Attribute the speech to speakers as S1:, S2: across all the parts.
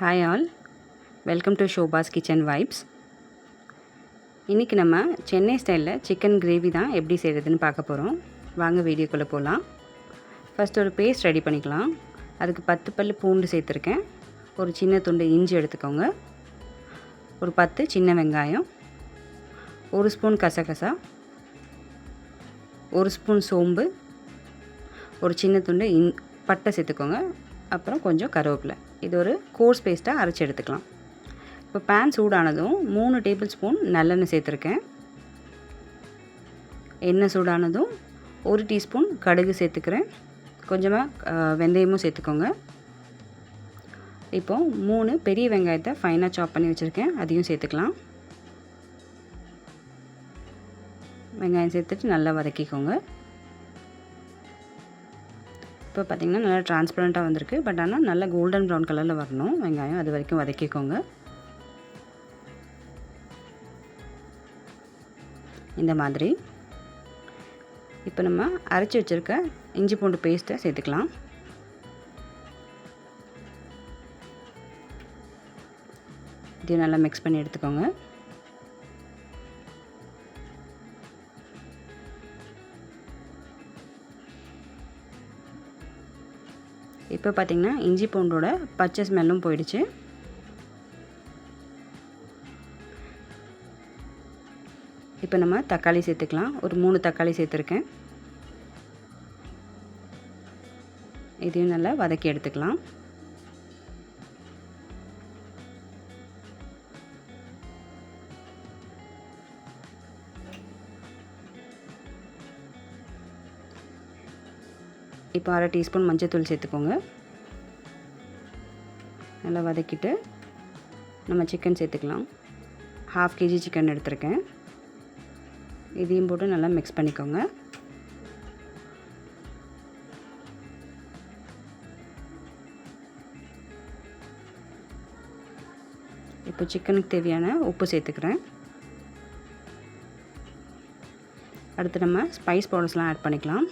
S1: Hi all welcome to ஷோபாஸ் kitchen vibes இன்றைக்கி நம்ம சென்னை ஸ்டைலில் சிக்கன் கிரேவி தான் எப்படி செய்கிறதுன்னு பார்க்க போகிறோம் வாங்க வீடியோக்குள்ளே போகலாம் ஃபஸ்ட் ஒரு பேஸ்ட் ரெடி பண்ணிக்கலாம். அதுக்கு பத்து பல் பூண்டு சேர்த்துருக்கேன். ஒரு சின்ன துண்டு இஞ்சி எடுத்துக்கோங்க. ஒரு பத்து சின்ன வெங்காயம். ஒரு ஸ்பூன் கசகசா. ஒரு ஸ்பூன் சோம்பு. ஒரு சின்ன துண்டு இன் பட்டை சேர்த்துக்கோங்க. அப்புறம் கொஞ்சம் கருவேப்பிலை. இது ஒரு கோர்ஸ் பேஸ்ட்டாக அரைச்சி எடுத்துக்கலாம். இப்போ பேன் சூடானதும் மூணு டேபிள் ஸ்பூன் நல்லெண்ணெய் சேர்த்துருக்கேன். எண்ணெய் சூடானதும் ஒரு டீஸ்பூன் கடுகு சேர்த்துக்கிறேன். கொஞ்சமாக வெந்தயமும் சேர்த்துக்கோங்க. இப்போது மூணு பெரிய வெங்காயத்தை ஃபைனாக சாப் பண்ணி வச்சுருக்கேன். அதையும் சேர்த்துக்கலாம். வெங்காயம் சேர்த்துட்டு நல்லா வதக்கிக்கோங்க. இப்போ பார்த்திங்கன்னா நல்லா டிரான்ஸ்பரண்ட்டாக வந்திருக்கு. பட் ஆனால் நல்லா கோல்டன் ப்ரௌன் கலரில் வரணும். வெங்காயம் அது வரைக்கும் வதக்கிக்கோங்க. இந்த மாதிரி. இப்போ நம்ம அரைச்சி வச்சுருக்க இஞ்சி பூண்டு பேஸ்ட்டை சேர்த்துக்கலாம். இதையும் நல்லா மிக்ஸ் பண்ணி எடுத்துக்கோங்க. இப்போ பார்த்திங்கன்னா இஞ்சி பூண்டோட பச்சை ஸ்மெல்லும் போயிடுச்சு. இப்போ நம்ம தக்காளி சேர்த்துக்கலாம். ஒரு மூணு தக்காளி சேர்த்துருக்கேன். இதையும் நல்லா வதக்கி எடுத்துக்கலாம். இப்போ அரை டீஸ்பூன் மஞ்சத்தூள் சேர்த்துக்கோங்க. நல்லா வதக்கிட்டு நம்ம சிக்கன் சேர்த்துக்கலாம். ஹாஃப் கேஜி சிக்கன் எடுத்திருக்கேன். இதையும் போட்டு நல்லா மிக்ஸ் பண்ணிக்கோங்க. இப்போ சிக்கனுக்கு தேவையான உப்பு சேர்த்துக்கிறேன். அடுத்து நம்ம ஸ்பைஸ் பவுடர்ஸ்லாம் ஆட் பண்ணிக்கலாம்.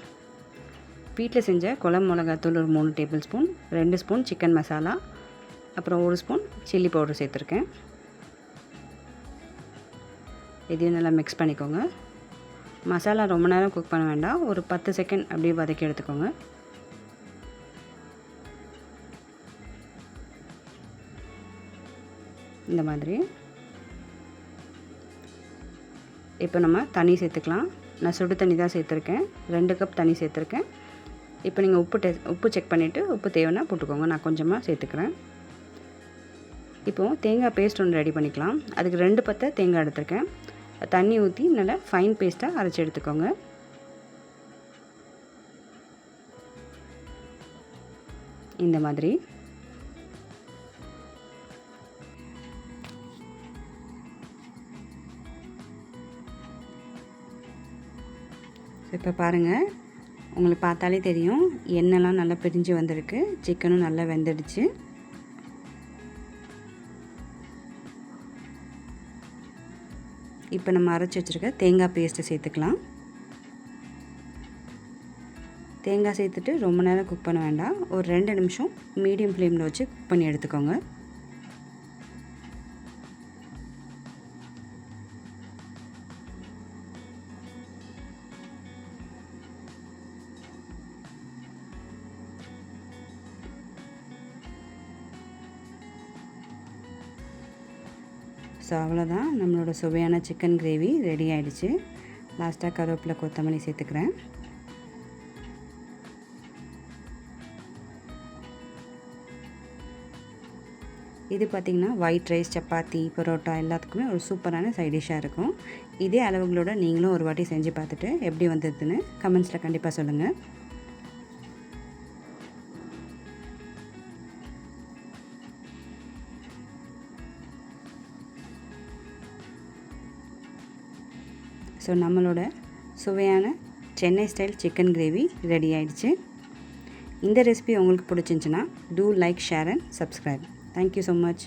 S1: வீட்டில் செஞ்ச குழம்பு மிளகாத்தூள் ஒரு மூணு டேபிள் ஸ்பூன் ரெண்டு ஸ்பூன் சிக்கன் மசாலா அப்புறம் ஒரு ஸ்பூன் சில்லி பவுடர் சேர்த்துருக்கேன். இதையும் நல்லா மிக்ஸ் பண்ணிக்கோங்க. மசாலா ரொம்ப நேரம் குக் பண்ண வேண்டாம். ஒரு பத்து செகண்ட் அப்படியே வதக்கி எடுத்துக்கோங்க. இந்த மாதிரி. இப்போ நம்ம தண்ணி சேர்த்துக்கலாம். நான் சுடு தண்ணி தான் சேர்த்துருக்கேன். ரெண்டு கப் தண்ணி சேர்த்துருக்கேன். இப்போ நீங்கள் உப்பு டெ உப்பு செக் பண்ணிவிட்டு உப்பு தேவைன்னா போட்டுக்கோங்க. நான் கொஞ்சமாக சேர்த்துக்கிறேன். இப்போது தேங்காய் பேஸ்ட் ஒன்று ரெடி பண்ணிக்கலாம். அதுக்கு ரெண்டு பத்தை தேங்காய் எடுத்துருக்கேன். தண்ணி ஊற்றி நல்லா ஃபைன் பேஸ்ட்டாக அரைச்சி எடுத்துக்கோங்க. இந்த மாதிரி. இப்போ பாருங்கள் உங்களுக்கு பார்த்தாலே தெரியும். எண்ணெய்லாம் நல்லா பிரிஞ்சு வந்திருக்கு. சிக்கனும் நல்லா வெந்துடுச்சு. இப்போ நம்ம அரைச்சி வச்சுருக்க தேங்காய் பேஸ்ட்டை சேர்த்துக்கலாம். தேங்காய் சேர்த்துட்டு ரொம்ப நேரம் குக் பண்ண வேண்டாம். ஒரு ரெண்டு நிமிஷம் மீடியம் ஃப்ளேமில் வச்சு குக் பண்ணி எடுத்துக்கோங்க. ஸோ அவ்வளோதான். நம்மளோட சுவையான சிக்கன் கிரேவி ரெடி ஆகிடுச்சு லாஸ்ட்டாக கருவேப்பிலை கொத்தமல்லி சேர்த்துக்கிறேன். இது பார்த்திங்கன்னா ஒயிட் ரைஸ் சப்பாத்தி பரோட்டா எல்லாத்துக்குமே ஒரு சூப்பரான சைட் டிஷ்ஷாக இருக்கும். இதே அளவுகளோட நீங்களும் ஒரு வாட்டி செஞ்சு பார்த்துட்டு எப்படி வந்ததுன்னு கமெண்ட்ஸில் கண்டிப்பாக சொல்லுங்கள் ஸோ நம்மளோட சுவையான Chennai style chicken gravy ready ஆயிடுச்சு. இந்த ரெசிபி உங்களுக்கு பிடிச்சிருந்துச்சின்னா do like share and subscribe thank you so much